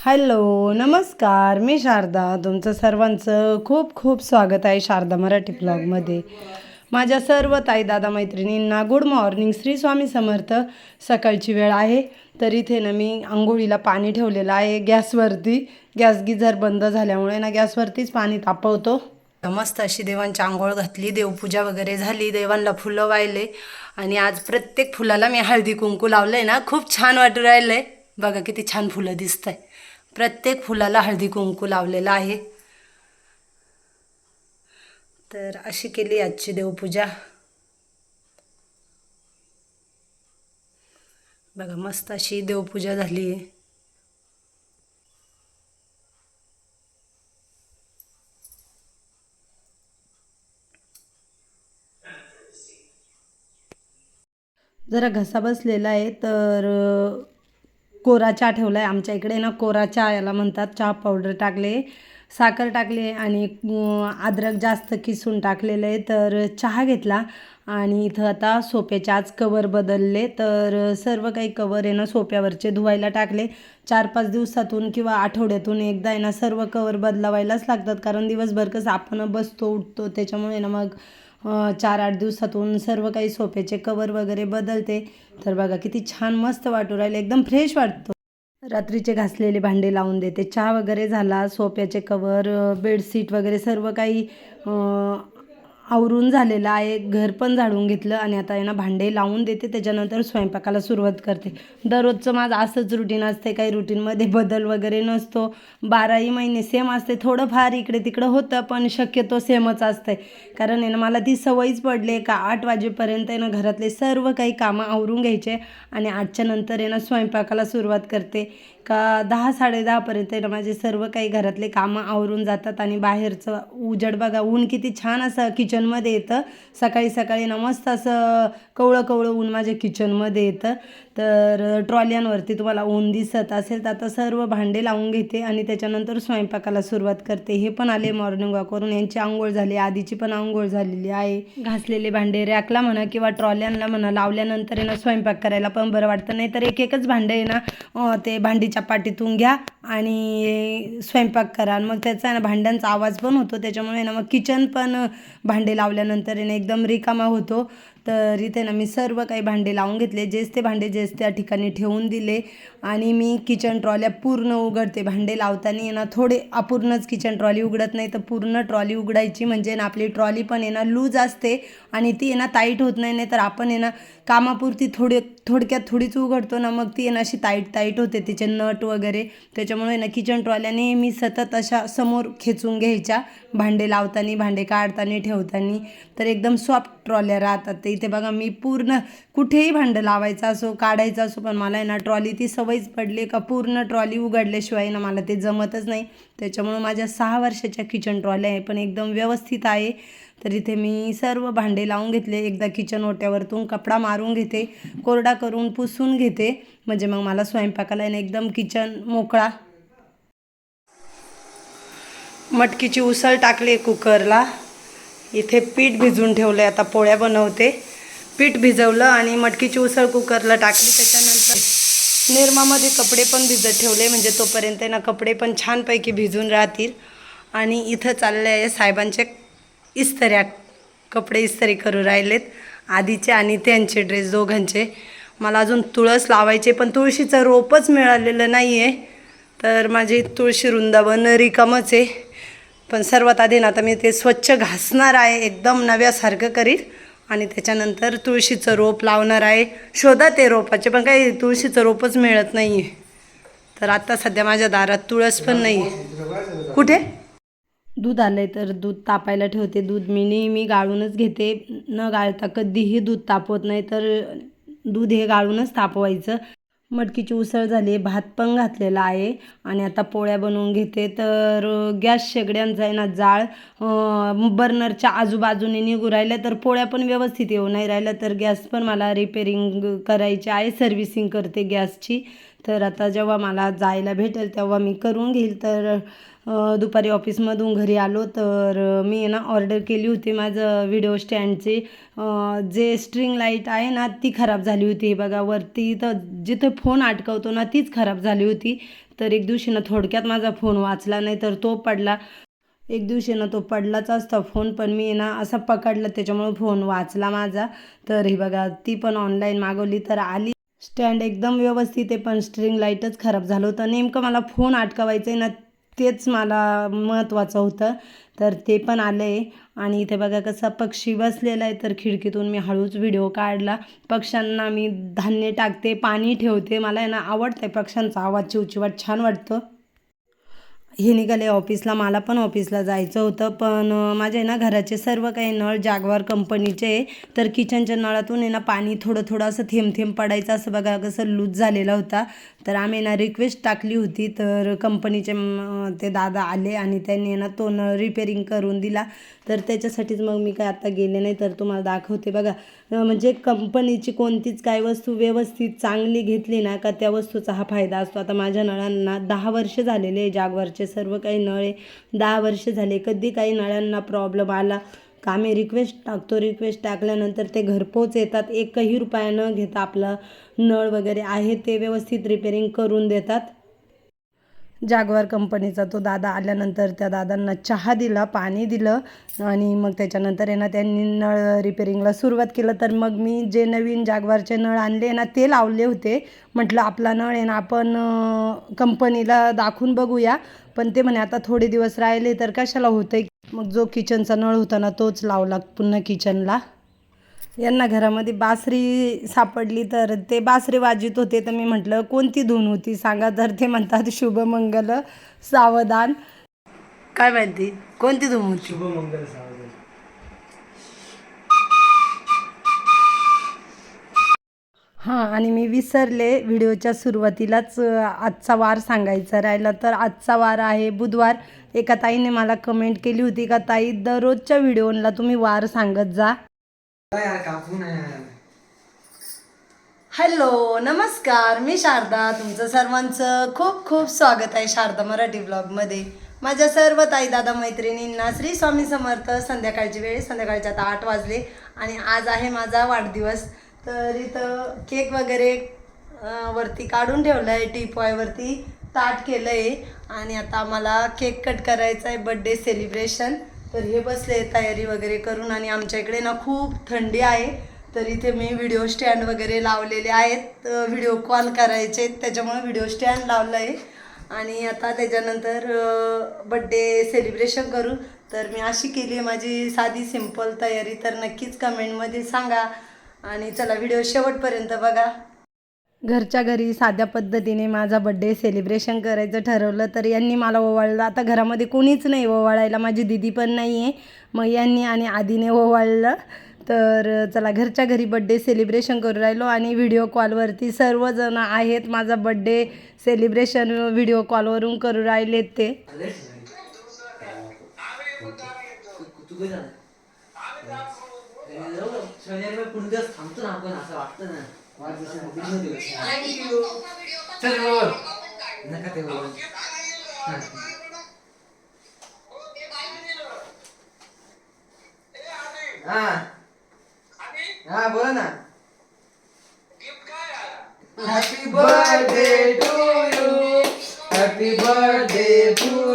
Hello नमस्कार. मी शारदा. तुमचं सर्वांचं खूप खूप स्वागत आहे शारदा मराठी ब्लॉगमध्ये. माझ्या सर्व ताई दादा मैत्रिणींना गुड मॉर्निंग. श्री स्वामी समर्थ. सकाळची वेळ आहे तर इथे ना मी आंघोळीला पाणी ठेवलेलं आहे गॅसवरती. गॅस गिझर बंद झाल्यामुळे ना गॅसवरतीच पाणी तापवतो. मस्त अशी देवांची आंघोळ घातली देवपूजा वगैरे झाली देवांना फुलं वाहिले. आणि आज प्रत्येक फुलाला मी हळदी कुंकू आहे ना. खूप छान वाटू राहिलं आहे बघा किती छान फुलं दिसत आहे प्रत्येक फुलाला हळदी कुंकू लावलेला आहे. तर अशी केली आजची देवपूजा. बघा मस्त अशी देवपूजा झाली. आहे जरा घसा बसलेला आहे तर कोरा चहा ठेवला आहे आमच्या इकडे ना कोरा चहा याला म्हणतात चहा पावडर टाकले साखर टाकले आणि अद्रक जास्त किसून टाकलेलं आहे तर चहा घेतला आणि इथं आता सोप्याचे आज कवर बदलले. तर सर्व काही कवर आहे ना सोप्यावरचे धुवायला टाकले. चार पाच दिवसातून किंवा आठवड्यातून एकदा आहे ना सर्व कवर बदलावायलाच लागतात. कारण दिवसभर कसं आपण बसतो उठतो त्याच्यामुळे ना मग चार आठ दिवसातून सर्व काही सोप्याचे कवर वगैरे बदलते. तर बघा किती छान मस्त वाटू राहिले. एकदम फ्रेश वाटतो. रात्रीचे घासलेले भांडे लावून देते. चहा वगैरे झाला सोप्याचे कवर बेडशीट वगैरे सर्व काही आवरून झालेलं आहे. घर पण झाडून घेतलं आणि आता आहे ना भांडे लावून देते. त्याच्यानंतर स्वयंपाकाला सुरुवात करते. दररोजचं माझं असंच रुटीन असते. काही रुटीनमध्ये बदल वगैरे नसतो. बाराही महिने सेम असते. थोडंफार इकडे तिकडं होतं पण शक्यतो सेमच असते. कारण आहे ना मला ती सवयच पडली आहे का आठ वाजेपर्यंत आहे ना घरातले सर्व काही कामं आवरून घ्यायचे आणि आठच्या नंतर आहे ना स्वयंपाकाला सुरुवात करते. का दहा साडेदहापर्यंत आहे ना माझे सर्व काही घरातले कामं आवरून जातात आणि बाहेरचं उजड बघा ऊन किती छान असं किचन किचनमध्ये येतं. सकाळी सकाळी ना मस्त असं कवळं कवळं ऊन माझ्या किचनमध्ये येतं. तर ट्रॉल्यांवरती तुम्हाला ऊन दिसत असेल तर आता सर्व भांडे लावून घेते आणि त्याच्यानंतर स्वयंपाकाला सुरुवात करते. हे पण आले मॉर्निंग वॉकवरून यांची आंघोळ झाली आधीची पण आंघोळ झालेली आहे. घासलेले भांडे रॅकला म्हणा किंवा ट्रॉल्यांना म्हणा लावल्यानंतर आहे ना स्वयंपाक करायला पण बरं वाटतं. नाही तर एक एकच भांडे आहे ना ते भांडीच्या पाटीतून घ्या आणि स्वयंपाक करा. आणि मग त्याचा ना भांड्यांचा आवाज पण होतो. त्याच्यामुळे ना मग किचन पण भांडे लावल्यानंतर एकदम रिकामा होतो. तर इथे ना मी सर्व काही भांडे लावून घेतले. जेच ते भांडे जेच त्या ठिकाणी ठेवून दिले. आणि मी किचन ट्रॉल्या पूर्ण उघडते. भांडे लावताना आहे ना थोडे अपूर्णच किचन ट्रॉली उघडत नाही तर पूर्ण ट्रॉली उघडायची म्हणजे ना आपली ट्रॉली पण आहे ना लूज असते आणि ती आहे ना टाईट होत नाही. नाही तर आपण आहे ना कामापुरती थोडे थोडक्यात थोडीच उघडतो ना मग ती आहे ना अशी टाईट टाईट होते. तिचे नट वगैरे. त्याच्यामुळे ना किचन ट्रॉल्या नेहमी सतत अशा समोर खेचून घ्यायच्या. भांडे लावताना भांडे काढताना ठेवताना. तर एकदम सॉफ्ट ट्रॉल्या राहतात. ते इथे बघा मी पूर्ण कुठेही भांडं लावायचं असो काढायचं असो पण मला आहे ना ट्रॉली ती सवयच पडली का? पूर्ण ट्रॉली उघडल्याशिवाय ना मला ते जमतच नाही. त्याच्यामुळं माझ्या सहा वर्षाच्या किचन ट्रॉल्या आहे पण एकदम व्यवस्थित आहे. तर इथे मी सर्व भांडे लावून घेतले. एकदा किचन ओट्यावरतून कपडा मारून घेते कोरडा करून पुसून घेते. म्हणजे मग मला स्वयंपाकाला आहे एकदम किचन मोकळा. मटकीची उसळ टाकली कुकरला. इथे पीठ भिजवून ठेवलं आहे आता पोळ्या बनवते. पीठ भिजवलं आणि मटकीची उसळ कुकरला टाकली. त्याच्यानंतर निरमामध्ये कपडे पण भिजत ठेवले. म्हणजे तोपर्यंत ना कपडे पण छानपैकी भिजून राहतील. आणि इथं चालले आहे साहेबांचे इस्तऱ्या. कपडे इस्त्री करू राहिलेत. आधीचे आणि त्यांचे ड्रेस दोघांचे. मला अजून तुळस लावायचे पण तुळशीचं रोपच मिळालेलं नाही आहे तर माझी तुळशी वृंदावन रिकामच आहे. पण सर्वात आधी ना आता मी ते स्वच्छ घासणार आहे एकदम नव्यासारखं करील आणि त्याच्यानंतर तुळशीचं रोप लावणार आहे. शोधा ते रोपाचे पण काही तुळशीचं रोपच मिळत नाही आहे तर आत्ता सध्या माझ्या दारात तुळस पण नाही आहे कुठे? दूध आलं आहे तर दूध तापायला ठेवते. दूध मी नेहमी गाळूनच घेते. न गाळता कधीही दूध तापवत नाही तर दूध हे गाळूनच तापवायचं. मटकीची उसळ झाली भात पण घातलेला आहे. आणि आता पोळ्या बनवून घेते. तर गॅस शेगड्यांचा आहे ना जाळ बर्नरच्या आजूबाजूने निघू राहिल्या तर पोळ्या पण व्यवस्थित येऊ नाही राहिल्या. तर गॅस पण मला रिपेरिंग करायची आहे. सर्व्हिसिंग करते गॅसची. तर आता जेव्हा मला जायला भेटेल तेव्हा मी करून घेईल. तर दुपारी ऑफिसमधून घरी आलो तर मी ना ऑर्डर केली होती माझं व्हिडिओ स्टँडची. जे स्ट्रिंग लाइट आहे ना ती खराब झाली होती. हे बघा वरती तर जिथे फोन अटकवतो ना तीच खराब झाली होती. तर एक दिवशी ना थोडक्यात माझा फोन वाचला नाही तर तो पडला. एक दिवशी ना तो पडलाच असता फोन पण मी ना असा पकडला त्याच्यामुळे फोन वाचला माझा. तर हे बघा ती पण ऑनलाईन मागवली तर आली. स्टँड एकदम व्यवस्थित आहे पण स्ट्रिंग लाईटच खराब झालं होतं. नेमकं मला फोन अटकवायचं आहे ना तेच मला महत्त्वाचं होतं. तर ते पण आलं आहे आणि इथे बघा कसा पक्षी बसलेला आहे. तर खिडकीतून मी हळूच व्हिडिओ काढला. पक्ष्यांना मी धान्य टाकते पाणी ठेवते. मला आहे ना आवडतं आहे पक्ष्यांचा आवाज. चिवचिवाट छान वाटतो. हे निघाले ऑफिसला मला पण ऑफिसला जायचं होतं. पण माझ्या ना घराचे सर्व काही नळ जागवार कंपनीचे तर किचनच्या नळातून आहे ना पाणी थोडं थोडं असं थेंब थेंब पडायचं असं बघा कसं लूज झालेला होता. तर आम्ही ना रिक्वेस्ट टाकली होती. तर कंपनीचे ते दादा आले आणि त्यांनी ना तो नळ रिपेरिंग करून दिला. तर त्याच्यासाठीच मग मी काय आता गेले नाही. तर तुम्हाला दाखवते बघा. म्हणजे कंपनीची कोणतीच काय वस्तू व्यवस्थित चांगली घेतली ना का त्या वस्तूचा हा फायदा असतो. आता माझ्या नळांना दहा वर्ष झालेले जागवारचे सर्व काही नळे दहा वर्ष झाले. कधी काही नळांना प्रॉब्लेम आला का आम्ही रिक्वेस्ट टाकतो? रिक्वेस्ट टाकल्यानंतर ते घरपोच येतात एकही रुपया न घेता आपलं नळ वगैरे आहे ते व्यवस्थित रिपेरिंग करून देतात. जागवार कंपनीचा तो दादा आल्यानंतर त्या दादांना चहा दिला पाणी दिलं आणि मग त्याच्यानंतर आहे ना त्यांनी नळ रिपेरिंगला सुरुवात केलं. तर मग मी जे नवीन जागवारचे नळ आणले ना ते लावले होते. म्हटलं आपला नळ आहे ना आपण कंपनीला दाखवून बघूया. पण ते म्हणे आता थोडे दिवस राहिले तर कशाला होतंय? मग जो किचनचा नळ होता ना तोच लावला पुन्हा किचनला यांना घरामध्ये बासरी सापडली तर ते बासरी वाजित होते तर मी म्हटलं कोणती धून होती? सांगा तर. ते म्हणतात शुभमंगल सावधान. काय माहिती? कोणती धून होती? शुभमंगल सावधान. हां आणि मी विसरले व्हिडिओच्या सुरुवातीलाच आजचा वार सांगायचा राहिला तर आजचा वार आहे बुधवार. एका ताईने मला कमेंट केली होती का ताई दररोजच्या व्हिडिओला तुम्ही वार सांगत जा काय यार कापून आहे हॅलो नमस्कार. मी शारदा. तुमचं सर्वांचं खूप खूप स्वागत आहे शारदा मराठी ब्लॉगमध्ये माझ्या सर्व ताई दादा मैत्रिणींना श्री स्वामी समर्थ संध्याकाळची वेळ संध्याकाळच्या आता आठ वाजले आणि आज आहे माझा वाढदिवस. तर इथं केक वगैरे वरती काढून ठेवलं आहे टीपॉयवरती ताट केलं आहे आणि आता आम्हाला केक कट करायचा आहे बड्डे सेलिब्रेशन तर हे बसले तयारी वगैरे करून आणि आमच्या इकडे ना खूप थंडी आहे. तर इथे मी व्हिडिओ स्टँड वगैरे लावलेले आहेत. व्हिडिओ कॉल करायचे त्याच्यामुळे व्हिडिओ स्टँड लावलं आहे आणि आता त्याच्यानंतर बड्डे सेलिब्रेशन करू. तर मी अशी केली आहे माझी साधी सिंपल तयारी. तर नक्कीच कमेंटमध्ये सांगा. आणि चला व्हिडिओ शेवटपर्यंत बघा. घरच्या घरी साध्या पद्धतीने माझा बड्डे सेलिब्रेशन करायचं ठरवलं तर यांनी मला ओवाळलं आता घरामध्ये कोणीच नाही ओवाळायला माझी दिदी पण नाही आहे मग यांनी आणि आधीने ओवाळलं तर चला घरच्या घरी बड्डे सेलिब्रेशन करू राहिलो आणि व्हिडिओ कॉलवरती सर्वजण आहेत माझा बड्डे सेलिब्रेशन व्हिडिओ कॉलवरून करू राहिलेत ते तू शनिवारी पुढे दिवस थांबतो ना आपण असं वाटतं ना. वाढदिवसाचा दिवस. चल बोल नका ते बोल हा. हा. बोला ना. Happy birthday to you happy birthday to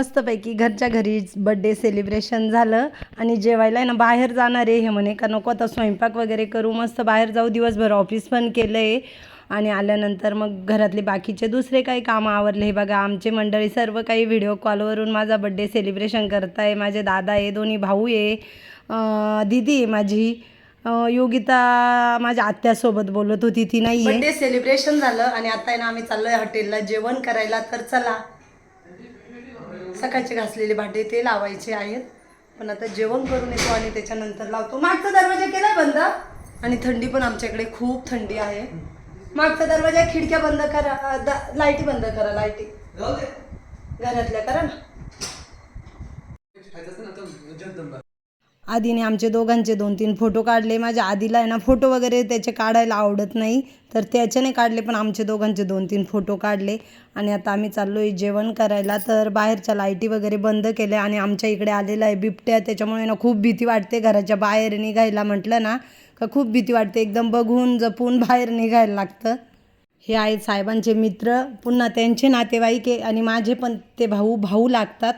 मस्तपैकी घरच्या घरी बड्डे सेलिब्रेशन झालं आणि जेवायला आहे ना बाहेर जाणार आहे. हे म्हणे का नको आता स्वयंपाक वगैरे करू मस्त बाहेर जाऊ दिवसभर ऑफिस पण केलं आहे आणि आल्यानंतर मग घरातले बाकीचे दुसरे काही कामं आवरले. हे बघा आमचे मंडळी सर्व काही व्हिडिओ कॉलवरून माझा बड्डे सेलिब्रेशन करत आहे माझे दादा आहे दोन्ही भाऊ आहे. दिदी दीदी आहे माझी. योगिता माझ्या आत्यासोबत बोलत होती ती नाही बड्डे सेलिब्रेशन झालं आणि आता आहे ना आम्ही चाललोय हॉटेलला. जेवण करायला तर चला. सकाळचे घासलेले भांडे ते लावायचे आहेत. पण आता जेवण करून येतो आणि त्याच्यानंतर लावतो. मागचा दरवाजा केलाय बंद? आणि थंडी पण आमच्याकडे खूप थंडी आहे. मागचा दरवाजा खिडक्या बंद करा द- लाईटी बंद करा लाईटी. घरातल्या करा ना. आदीने आधीने आमचे दोघांचे दोन तीन फोटो काढले. माझ्या आधीला आहे ना फोटो वगैरे त्याचे काढायला आवडत नाही. तर त्याच्याने काढले पण आमचे दोघांचे दोन तीन फोटो काढले. आणि आता आम्ही चाललो आहे जेवण करायला. तर बाहेरच्या लाईटी वगैरे बंद केल्या आणि आमच्या इकडे आलेला आहे बिबट्या. त्याच्यामुळे ना खूप भीती वाटते घराच्या बाहेर निघायला म्हटलं ना का खूप भीती वाटते. एकदम बघून जपून बाहेर निघायला लागतं. हे आहेत साहेबांचे मित्र पुन्हा त्यांचे नातेवाईक आहे आणि माझे पण ते भाऊ भाऊ लागतात.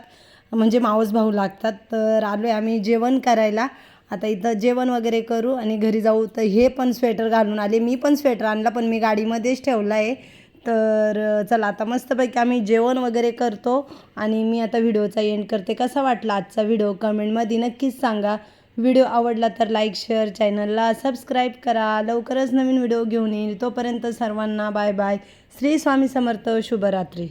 म्हणजे मावस भाऊ लागतात. तर आलो आहे आम्ही जेवण करायला. आता इथं जेवण वगैरे करू आणि घरी जाऊ. तर हे पण स्वेटर घालून आले. मी पण स्वेटर आणला पण मी गाडीमध्येच ठेवला आहे तर चला आता मस्तपैकी आम्ही जेवण वगैरे करतो आणि मी आता व्हिडिओचा एंड करते. कसा वाटला आजचा व्हिडिओ? कमेंटमध्ये नक्कीच सांगा. व्हिडिओ आवडला तर लाईक शेअर चॅनलला सबस्क्राईब करा. लवकरच नवीन व्हिडिओ घेऊन येईल. तोपर्यंत सर्वांना बाय बाय श्री स्वामी समर्थ. शुभरात्री.